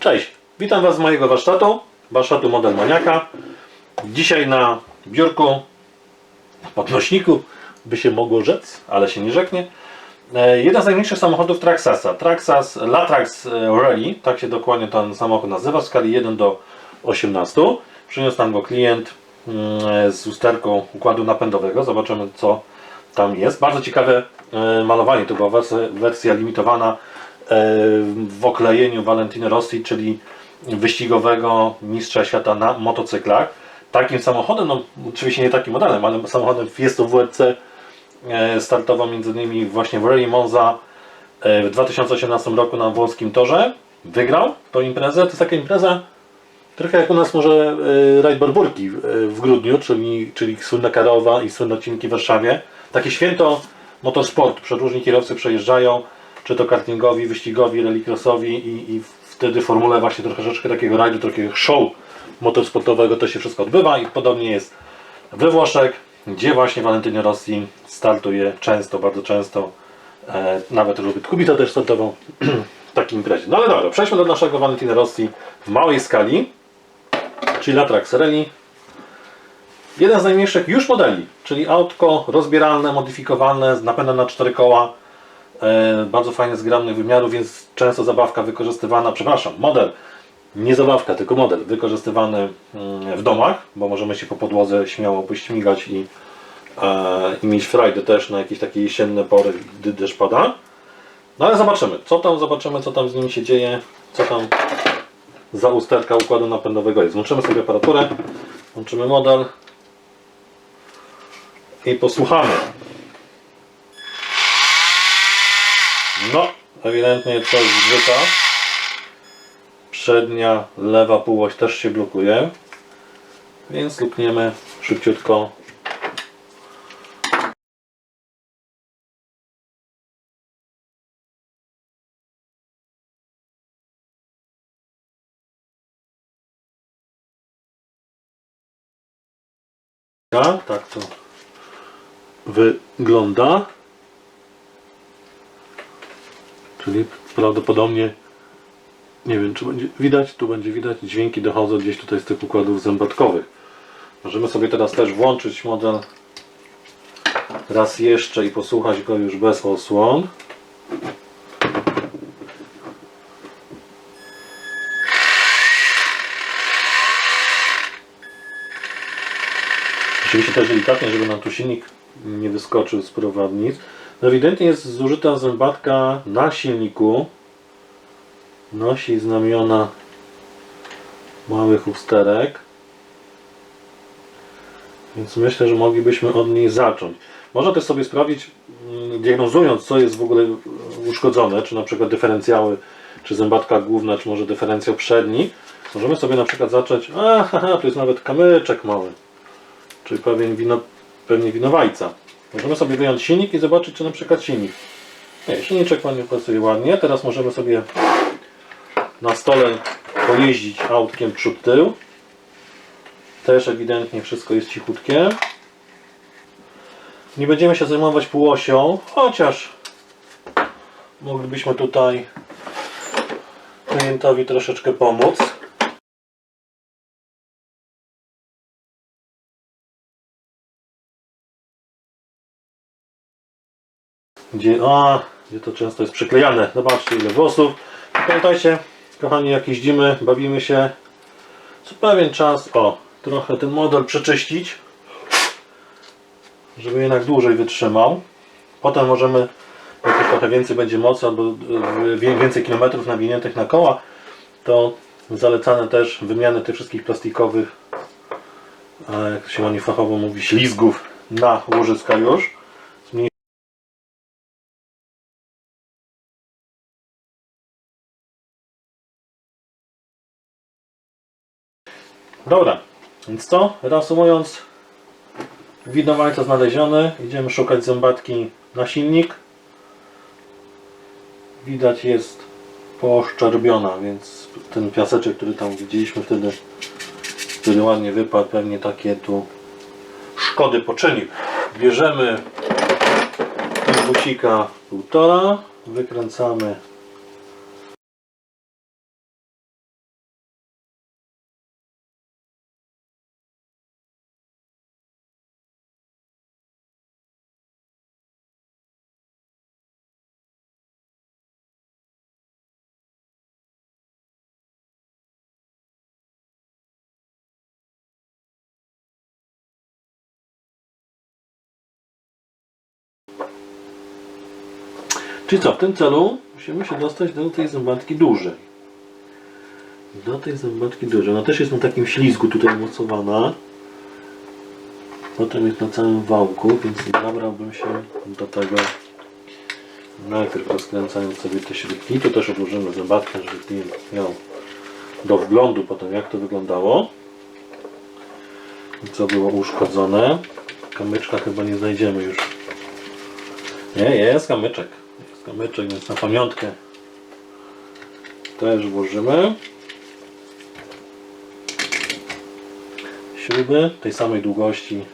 Cześć, witam Was z mojego warsztatu, warsztatu Model Maniaka. Dzisiaj na biurku, podnośniku, by się mogło rzec, ale się nie rzeknie. E, Jeden z najmniejszych samochodów Traxasa, Traxas Latrax e, Rally, tak się dokładnie ten samochód nazywa, w skali 1 do 18. Przyniósł nam go klient mm, z usterką układu napędowego. Zobaczymy co tam jest. Bardzo ciekawe e, malowanie, to była wersja, wersja limitowana e, w oklejeniu Valentino Rossi, czyli wyścigowego mistrza świata na motocyklach. Takim samochodem, no oczywiście nie takim modelem, ale samochodem Fiesta WRC e, startował m.in. właśnie w Rally Monza e, w 2018 roku na włoskim torze. Wygrał tą imprezę. To jest taka impreza trochę jak u nas może e, rajd Barburki w- e, grudniu, czyli, czyli słynna Karowa i słynne odcinki w Warszawie. Takie święto motorsport. Przeróżni kierowcy przejeżdżają, czy to kartingowi, wyścigowi, rallycrossowi i, i wtedy w formule właśnie troszeczkę takiego rajdu, takiego show motorsportowego to się wszystko odbywa i podobnie jest we Włoszech, gdzie właśnie Rossi startuje często, bardzo często, e, nawet Rubit Kubita też startował w takim imprezie. No ale dobra, przejdźmy do naszego Valentino Rossi w małej skali, czyli Latrax Rally. Jeden z najmniejszych już modeli, czyli autko rozbieralne, modyfikowane, z napędem na cztery koła, bardzo fajnie zgrabnych wymiarów, więc często zabawka wykorzystywana, przepraszam, model, nie zabawka, tylko model wykorzystywany mm, w domach, bo możemy się po podłodze śmiało pośmigać i, e, i mieć frajdę też na jakieś takie jesienne pory, gdy deszcz pada. No ale zobaczymy, co tam, zobaczymy co tam z nim się dzieje, co tam za usterka układu napędowego jest. Włączymy sobie aparaturę, włączymy model i posłuchamy. No, ewidentnie coś zgrzyta. Przednia, lewa półoś też się blokuje. Więc lukniemy szybciutko. Tak, tak to wygląda. Czyli prawdopodobnie nie wiem czy będzie widać, tu będzie widać, dźwięki dochodzą gdzieś tutaj z tych układów zębatkowych. Możemy sobie teraz też włączyć model raz jeszcze i posłuchać go już bez osłon. Oczywiście też delikatnie, żeby nam tu silnik nie wyskoczył z prowadnic. No ewidentnie jest zużyta zębatka na silniku. Nosi znamiona małych usterek. Więc myślę, że moglibyśmy od niej zacząć. Można też sobie sprawdzić, mm, diagnozując co jest w ogóle uszkodzone, czy na przykład dyferencjały, czy zębatka główna, czy może dyferencjał przedni. Możemy sobie na przykład zacząć, aha, tu jest nawet kamyczek mały czyli pewien wino, pewnie winowajca. Możemy sobie wyjąć silnik i zobaczyć, czy na przykład silnik. Nie, silniczek ładnie pracuje ładnie. Teraz możemy sobie na stole pojeździć autkiem przód tył. Też ewidentnie wszystko jest cichutkie. Nie będziemy się zajmować półosią, chociaż moglibyśmy tutaj klientowi troszeczkę pomóc. Gdzie, a, gdzie to często jest przyklejane. Zobaczcie ile włosów. Pamiętajcie, kochani, jak jeździmy, bawimy się co pewien czas, o, trochę ten model przeczyścić, żeby jednak dłużej wytrzymał. Potem możemy, jak trochę więcej będzie mocy albo e, więcej kilometrów nawiniętych na koła, to zalecane też wymiany tych wszystkich plastikowych, jak się ładnie fachowo mówi, ślizgów na łożyska już. Dobra, więc co? Reasumując, winowajca znaleziony. Idziemy szukać zębatki na silnik. Widać jest poszczerbiona, więc ten piaseczek, który tam widzieliśmy wtedy, który ładnie wypadł, pewnie takie tu szkody poczynił. Bierzemy busika półtora, wykręcamy Czyli co, w tym celu musimy się dostać do tej zębatki dużej. Do tej zębatki dużej. Ona też jest na takim ślizgu tutaj mocowana. Potem jest na całym wałku, więc zabrałbym się do tego najpierw rozkręcając sobie te śrubki. Tu też odłożymy zębatkę, żeby klient miał do wglądu potem jak to wyglądało. Co było uszkodzone. Kamyczka chyba nie znajdziemy już. Nie, jest kamyczek. Jest kamyczek, więc na pamiątkę też włożymy. Śruby tej samej długości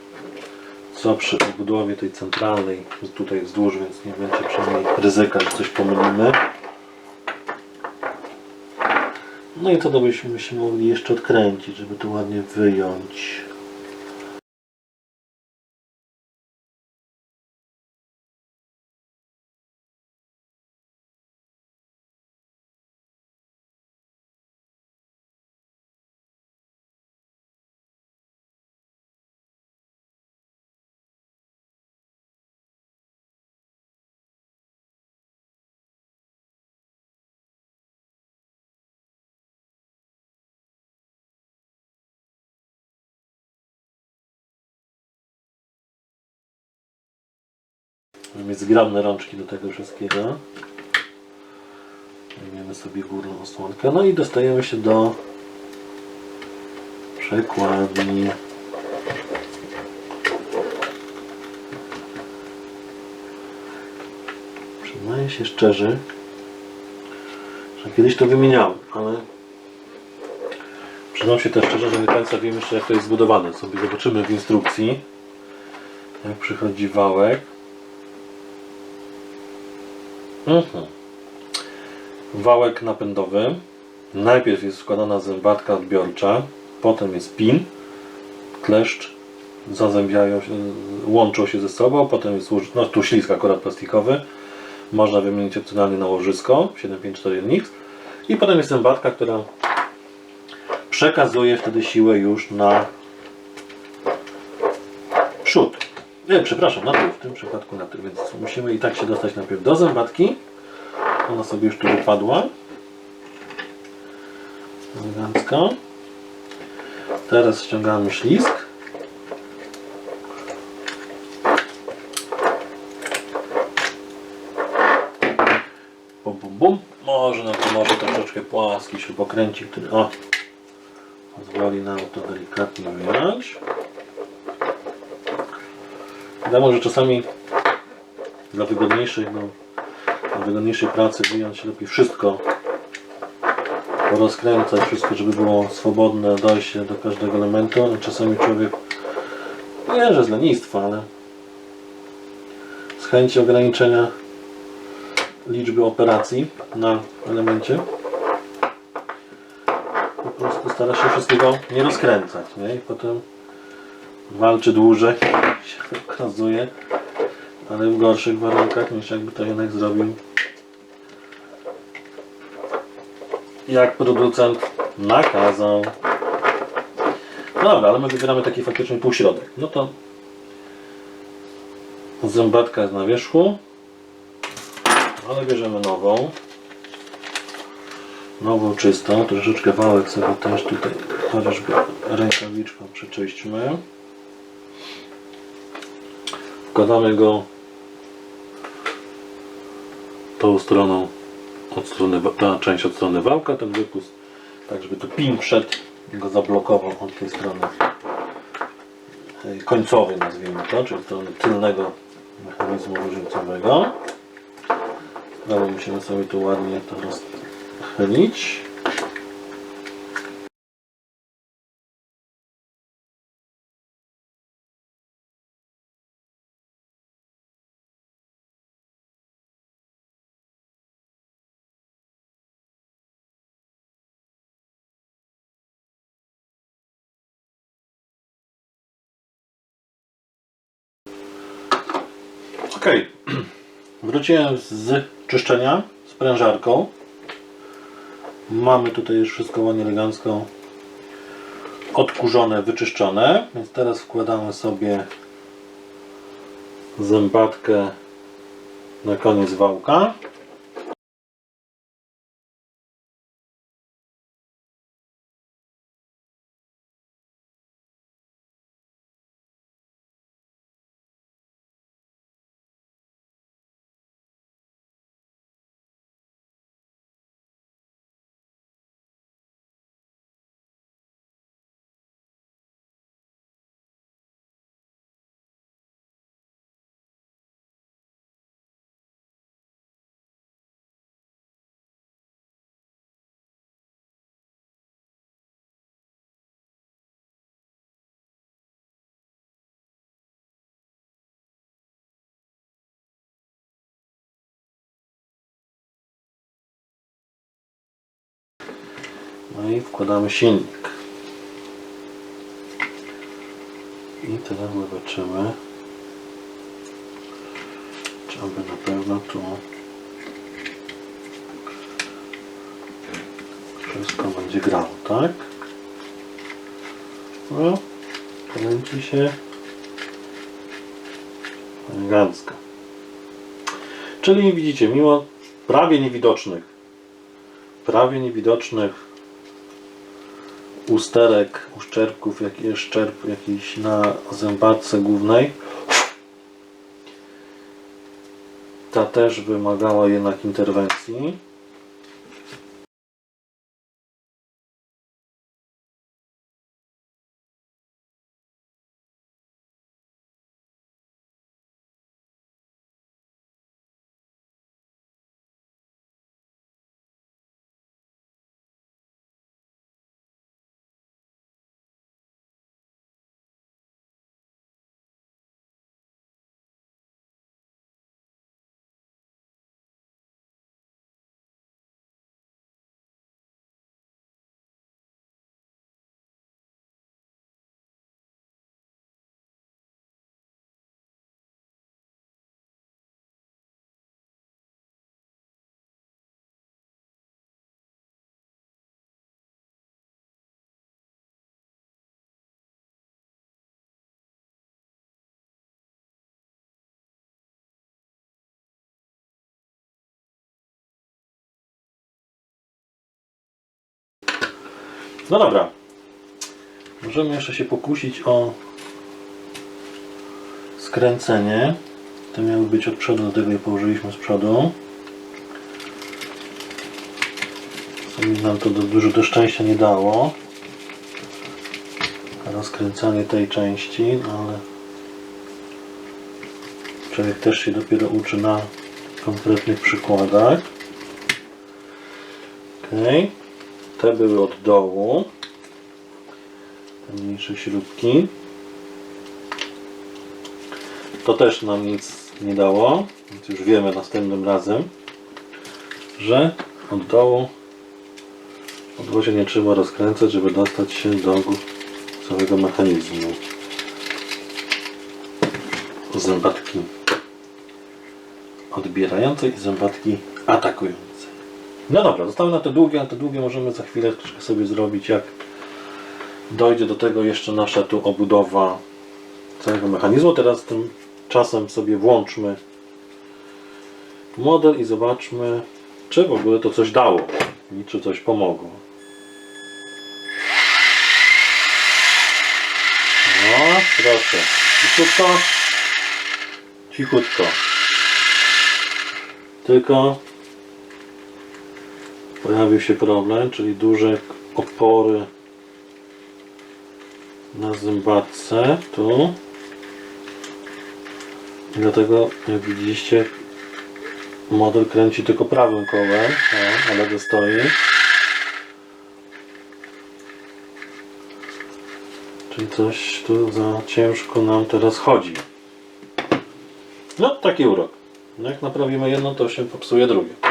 co przy obudowie tej centralnej tutaj wzdłuż, więc nie będzie przynajmniej ryzyka, że coś pomylimy. No i to byśmy się mogli jeszcze odkręcić, żeby to ładnie wyjąć. Mieć zgrabne rączki do tego wszystkiego. Weźmiemy sobie górną osłonkę. No i dostajemy się do przekładni. Przyznaję się szczerze, że kiedyś to wymieniałem, ale przyznam się też szczerze, że nie końca wiem jeszcze jak to jest zbudowane. Sobie zobaczymy w instrukcji, jak przychodzi wałek. Mhm. Wałek napędowy. Najpierw jest wkładana zębatka odbiorcza, potem jest pin, kleszcz, zazębiają się, łączą się ze sobą, potem jest no tu ślisk akurat plastikowy, można wymienić opcjonalnie na łożysko 754NX i potem jest zębatka, która przekazuje wtedy siłę już na przód. Nie, przepraszam, na tył, w tym przypadku na tył, więc musimy i tak się dostać najpierw do zębatki. Ona sobie już tu wypadła. Elegancko. Teraz ściągamy ślisk. Bum, bum, bum. Może nam pomoże troszeczkę płaski śrubokręcik, który o, pozwoli nam to delikatnie wyjąć. Wiadomo, że czasami dla wygodniejszej, no, dla wygodniejszej pracy wyjąć lepiej wszystko, porozkręcać wszystko, żeby było swobodne dojście do każdego elementu. ale Czasami człowiek, nie że z lenistwa, ale z chęci ograniczenia liczby operacji na elemencie po prostu stara się wszystkiego nie rozkręcać, nie? I potem walczy dłużej, się okazuje, ale w gorszych warunkach niż jakby to jednak zrobił jak producent nakazał. No dobra, ale my wybieramy taki faktycznie półśrodek. No to zębatka jest na wierzchu, ale bierzemy nową. Nową czystą, troszeczkę wałek sobie też tutaj chociażby rękawiczką przeczyśćmy. Wkładamy go tą stroną od strony, ta część od strony wałka, ten wypust, tak żeby tu pin i go zablokował od tej strony e, końcowej nazwijmy to, czyli strony tylnego mechanizmu różnicowego. Znowu musimy sobie tu ładnie to rozchylić. Ok, wróciłem z czyszczenia sprężarką. Mamy tutaj już wszystko ładnie elegancko odkurzone, wyczyszczone. Więc teraz wkładamy sobie zębatkę na koniec wałka. No i wkładamy silnik. I teraz zobaczymy, czy aby na pewno tu wszystko będzie grało, tak? No, kręci się elegancko. Czyli widzicie, mimo prawie niewidocznych, prawie niewidocznych usterek, uszczerbków, jak szczerb jakiś na zębatce głównej. Ta też wymagała jednak interwencji. No dobra. Możemy jeszcze się pokusić o skręcenie. To miało być od przodu, dlatego je położyliśmy z przodu. Sobie nam to do, dużo do szczęścia nie dało. Rozkręcanie tej części, no ale człowiek też się dopiero uczy na konkretnych przykładach. Okej. Te były od dołu. Te mniejsze śrubki. To też nam nic nie dało, więc już wiemy następnym razem, że od dołu podwozie nie trzeba rozkręcać, żeby dostać się do całego mechanizmu. Zębatki odbierającej i zębatki atakującej. No dobra, zostały na te długie, a te długie możemy za chwilę sobie zrobić, jak dojdzie do tego jeszcze nasza tu obudowa całego mechanizmu. Teraz tym czasem sobie włączmy model i zobaczmy, czy w ogóle to coś dało i czy coś pomogło. No, proszę. Cichutko. Cichutko. Tylko pojawił się problem, czyli duże opory na zębatce tu. I dlatego jak widzieliście model kręci tylko prawym kołem o, a lewy stoi. Czyli coś tu za ciężko nam teraz chodzi? No taki urok. Jak naprawimy jedno to się popsuje drugie